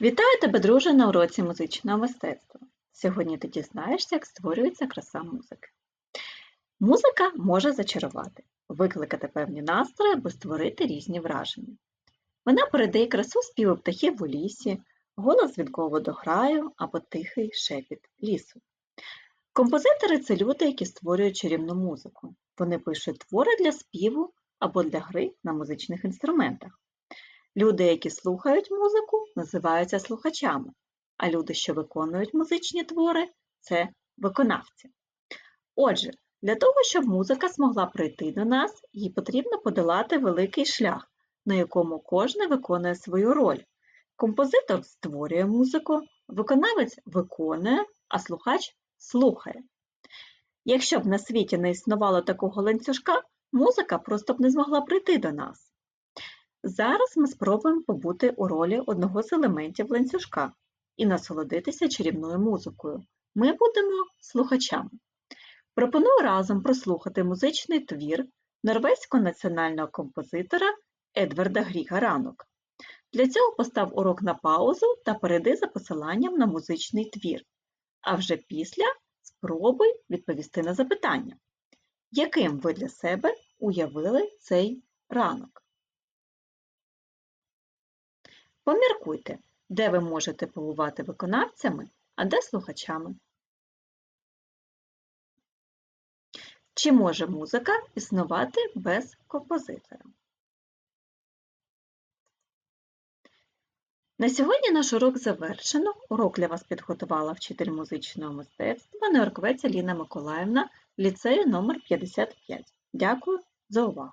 Вітаю тебе, друже, на уроці музичного мистецтва. Сьогодні ти дізнаєшся, як створюється краса музики. Музика може зачарувати, викликати певні настрої або створити різні враження. Вона передає красу співу птахів у лісі, голос від водограю або тихий шепіт лісу. Композитори це люди, які створюють чарівну музику. Вони пишуть твори для співу або для гри на музичних інструментах. Люди, які слухають музику, називаються слухачами, а люди, що виконують музичні твори, це виконавці. Отже, для того, щоб музика змогла прийти до нас, їй потрібно подолати великий шлях, на якому кожен виконує свою роль. Композитор створює музику, виконавець виконує, а слухач слухає. Якщо б на світі не існувало такого ланцюжка, музика просто б не змогла прийти до нас. Зараз ми спробуємо побути у ролі одного з елементів ланцюжка і насолодитися чарівною музикою. Ми будемо слухачами. Пропоную разом прослухати музичний твір норвезького національного композитора Едварда Гріга Ранок. Для цього постав урок на паузу та перейди за посиланням на музичний твір. А вже після спробуй відповісти на запитання, яким ви для себе уявили цей ранок. Поміркуйте, де ви можете побувати виконавцями, а де слухачами. Чи може музика існувати без композитора? На сьогодні наш урок завершено. Урок для вас підготувала вчитель музичного мистецтва Неорковець Аліна Миколаївна ліцею номер 55 Дякую за увагу!